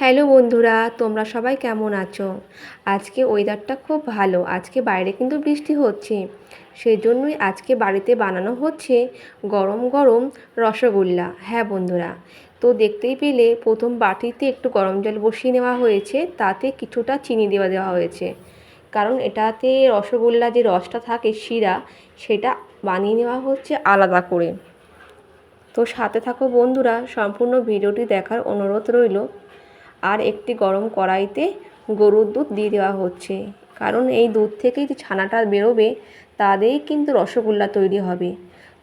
Hello বন্ধুরা, তোমরা সবাই কেমন আছো? আজকে ওয়েদারটা খুব ভালো, আজকে বাইরে কিন্তু বৃষ্টি হচ্ছে। সেই জন্যই আজকে বাড়িতে বানানো হচ্ছে গরম গরম রসগোল্লা। হ্যাঁ বন্ধুরা, তো দেখতেই পেলে প্রথম বাটিতে একটু গরম জল বসিয়ে নেওয়া হয়েছে, তাতে কিছুটা চিনি দেওয়া দেওয়া হয়েছে। কারণ এটাতে রসগোল্লা যে রসটা থাকে শিরা, সেটা বানিয়ে নেওয়া হচ্ছে আলাদা করে। তো সাথে থাকো বন্ধুরা, সম্পূর্ণ ভিডিওটি দেখার অনুরোধ রইল। আর একটি গরম কড়াইতে গরুর দুধ দিয়ে দেওয়া হচ্ছে। কারণ এই দুধ থেকেই যে ছানাটা বেরোবে, তাদেরই কিন্তু রসগোল্লা তৈরি হবে।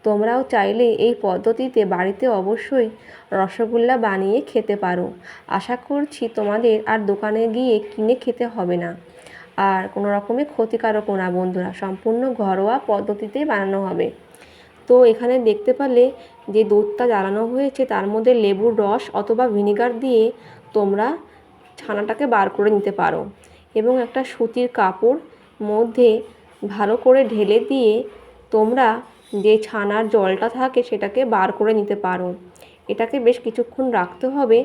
তোমরাও চাইলে এই পদ্ধতিতে বাড়িতে অবশ্যই রসগোল্লা বানিয়ে খেতে পারো। আশা করছি তোমাদের আর দোকানে গিয়ে কিনে খেতে হবে না। আর কোনো রকমের ক্ষতিকারকও না বন্ধুরা, সম্পূর্ণ ঘরোয়া পদ্ধতিতেই বানানো হবে। তো এখানে দেখতে পারলে যে দুধটা জ্বালানো হয়েছে, তার মধ্যে লেবুর রস অথবা ভিনিগার দিয়ে তোমরা ছানাটাকে বার করে নিতে পারো। এবং একটা সুতির কাপড় মধ্যে ভালো করে ঢেলে দিয়ে তোমরা যে ছানার জলটা থাকে সেটাকে বার করে নিতে পারো। এটাকে বেশ কিছুক্ষণ রাখতে হবে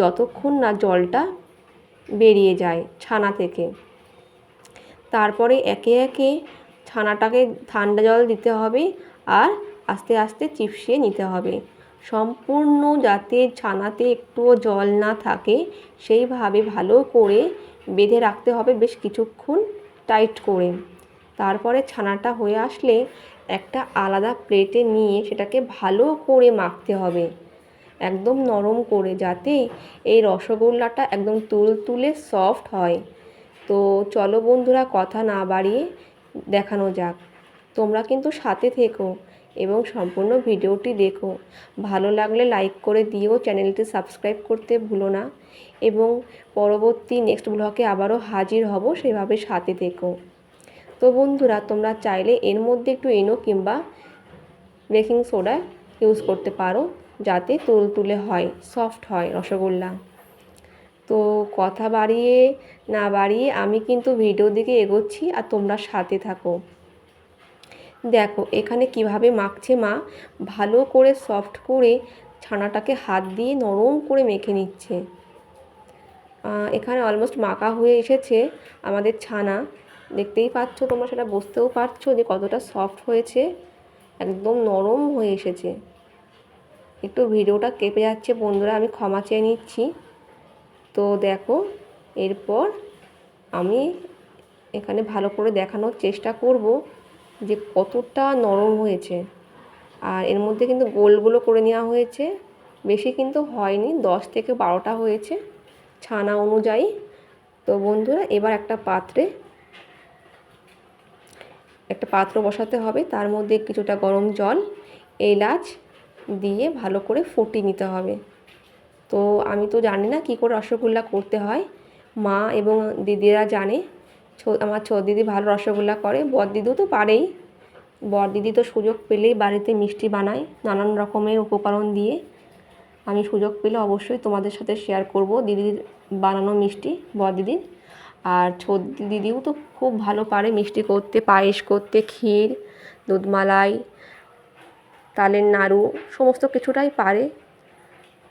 যতক্ষণ না জলটা বেরিয়ে যায় ছানা থেকে। তারপরে একে একে ছানাটাকে ঠান্ডা জল দিতে হবে আর আস্তে আস্তে চিপসিয়ে নিতে হবে। সম্পূর্ণ যাতে ছানাতে একটুও জল না থাকে, সেইভাবে ভালো করে বেঁধে রাখতে হবে বেশ কিছুক্ষণ টাইট করে। তারপরে ছানাটা হয়ে আসলে একটা আলাদা প্লেটে নিয়ে সেটাকে ভালো করে মাখতে হবে। একদম নরম করে যাতে এই রসগোল্লাটা একদম তুল তুলে সফট হয়। তো চলো বন্ধুরা, কথা না বাড়িয়ে দেখানো যাক। তোমরা কিন্তু সাথে থেকো। এবং সম্পূর্ণ ভিডিওটি দেখো। ভালো লাগলে লাইক করে দিও, চ্যানেলটি সাবস্ক্রাইব করতে ভুলো না। এবং পরবর্তী নেক্সট ব্লগে আবারও হাজির হব, সেভাবে সাথে থেকো। তো বন্ধুরা, তোমরা চাইলে এর মধ্যে একটু এনো কিংবা বেকিং সোডা ইউজ করতে পারো, যাতে তুলতুলে হয় সফট হয় রসগোল্লা। তো কথা বাড়িয়ে না বাড়িয়ে আমি কিন্তু ভিডিও দিকে এগোচ্ছি, আর তোমরা সাথে থাকো। দেখো, এখানে কীভাবে মাখছে মা? ভালো করে সফট করে ছানাটাকে হাত দিয়ে নরম করে মেখে নিচ্ছে। এখানে অলমোস্ট মাখা হয়ে এসেছে আমাদের ছানা। দেখতেই পাচ্ছ তোমরা, সেটা বুঝতেও পারছ যে কতটা সফট হয়েছে। একদম নরম হয়ে এসেছে। একটু ভিডিওটা কেঁপে যাচ্ছে বন্ধুরা, আমি ক্ষমা চেয়ে নিচ্ছি। তো দেখো, এরপর আমি এখানে ভালো করে দেখানোর চেষ্টা করব। যে কতটা নরম হয়েছে। আর এর মধ্যে কিন্তু গোলগুলো করে নেওয়া হয়েছে। বেশি কিন্তু হয়নি, দশ থেকে বারোটা হয়েছে ছানা অনুযায়ী। তো বন্ধুরা, এবার একটা পাত্রে একটা পাত্র বসাতে হবে। তার মধ্যে কিছুটা গরম জল, এলাচ দিয়ে ভালো করে ফুটিয়ে নিতে হবে। তো আমি তো জানি না কী করে রসগোল্লা করতে হয়। মা এবং দিদিরা জানে। আমার ছোট দিদি ভালো রসগোল্লা করে বর দিদিও তো পারেই। বর দিদি তো সুযোগ পেলেই বাড়িতে মিষ্টি বানায়, নানান রকমের উপকরণ দিয়ে। আমি সুযোগ পেলে অবশ্যই তোমাদের সাথে শেয়ার করব দিদির বানানো মিষ্টি বর দিদির আর ছোট দিদিও তো খুব ভালো পারে, মিষ্টি করতে, পায়েস করতে, ক্ষীর, দুধমালাই, তালের নাড়ু, সমস্ত কিছুটাই পারে।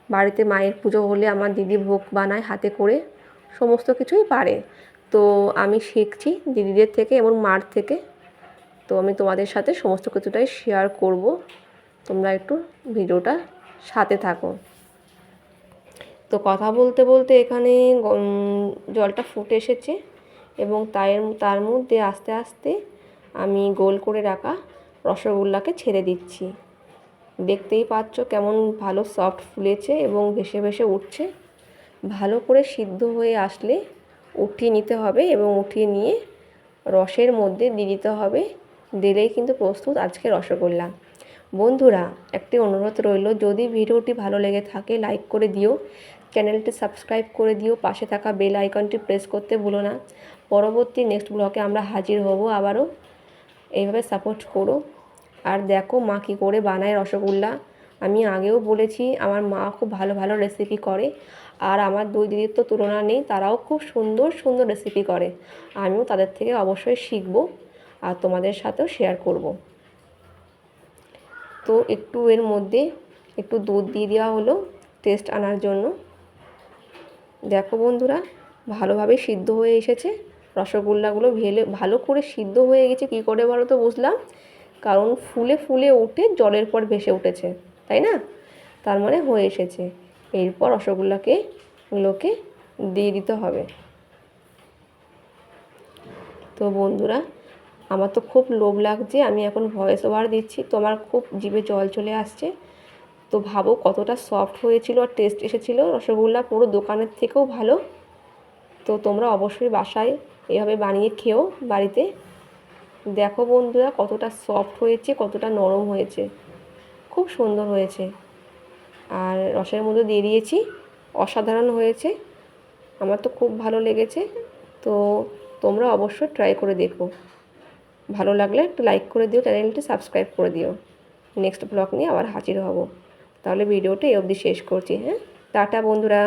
বাড়িতে মায়ের পুজো হলে আমার দিদি ভোগ বানায় হাতে করে, সমস্ত কিছুই পারে। তো আমি শিখছি দিদিদের থেকে এবং মার থেকে। তো আমি তোমাদের সাথে সমস্ত কিছুটাই শেয়ার করব। তোমরা একটু ভিডিওটা সাথে থাকো। তো কথা বলতে বলতে এখানে জলটা ফুটে এসেছে এবং তার তার মধ্যে আস্তে আস্তে আমি গোল করে রাখা রসগোল্লাকে ছেড়ে দিচ্ছি। দেখতেই পাচ্ছ কেমন ভালো সফট ফুলেছে এবং ভেসে ভেসে উঠছে। ভালো করে সিদ্ধ হয়ে আসলে উঠিয়ে নিতে হবে এবং উঠিয়ে নিয়ে রসের মধ্যে দিয়ে দিতে হবে। দিলেই কিন্তু প্রস্তুত আজকে রসগোল্লা। বন্ধুরা, একটি অনুরোধ রইল, যদি ভিডিওটি ভালো লেগে থাকে, লাইক করে দিও, চ্যানেলটি সাবস্ক্রাইব করে দিও, পাশে থাকা বেল আইকনটি প্রেস করতে ভুলো না। পরবর্তী নেক্সট ব্লকে আমরা হাজির হব আবারও। এইভাবে সাপোর্ট করো। আর দেখো মা কী করে বানায় রসগোল্লা। আমি আগেও বলেছি, আমার মা খুব ভালো ভালো রেসিপি করে। আর আমার দুই দিদির তো তুলনা নেই, তারাও খুব সুন্দর সুন্দর রেসিপি করে। আমিও তাদের থেকে অবশ্যই শিখব আর তোমাদের সাথেও শেয়ার করব। তো একটু এর মধ্যে একটু দুধ দিয়ে দেওয়া হলো টেস্ট আনার জন্য। দেখো বন্ধুরা, ভালোভাবে সিদ্ধ হয়ে এসেছে। রসগোল্লাগুলো ভেলে, ভালো করে সিদ্ধ হয়ে গেছে, কী করে বলো তো বুঝলাম? কারণ ফুলে ফুলে উঠে জলের পর ভেসে উঠেছে। তাই না? তার মানে হয়ে এসেছে। এরপর রসগোল্লাকে লোকে দিয়ে দিতে হবে। তো বন্ধুরা, আমার তো খুব লোভ লাগছে, আমি এখন ভয়েস ওভার দিচ্ছি, তো আমার খুব জিভে জল চলে আসছে। তো ভাবো কতটা সফট হয়েছিল আর টেস্ট এসেছিল। রসগোল্লা পুরো দোকানের থেকেও ভালো। তো তোমরা অবশ্যই বাসায় এভাবে বানিয়ে খেও বাড়িতে দেখো বন্ধুরা কতটা সফট হয়েছে, কতটা নরম হয়েছে। খুব সুন্দর হয়েছে। আর রসের মধ্যে দিয়ে দিয়েছি, অসাধারণ হয়েছে। আমার তো খুব ভালো লেগেছে, তো তোমরা অবশ্যই ট্রাই করে দেখো। ভালো লাগলে একটু লাইক করে দিও চ্যানেলটি সাবস্ক্রাইব করে দিও। নেক্সট ব্লগ নিয়ে আবার হাজির হব। তাহলে ভিডিওটা এই অবধি শেষ করছি হ্যাঁ? টাটা বন্ধুরা।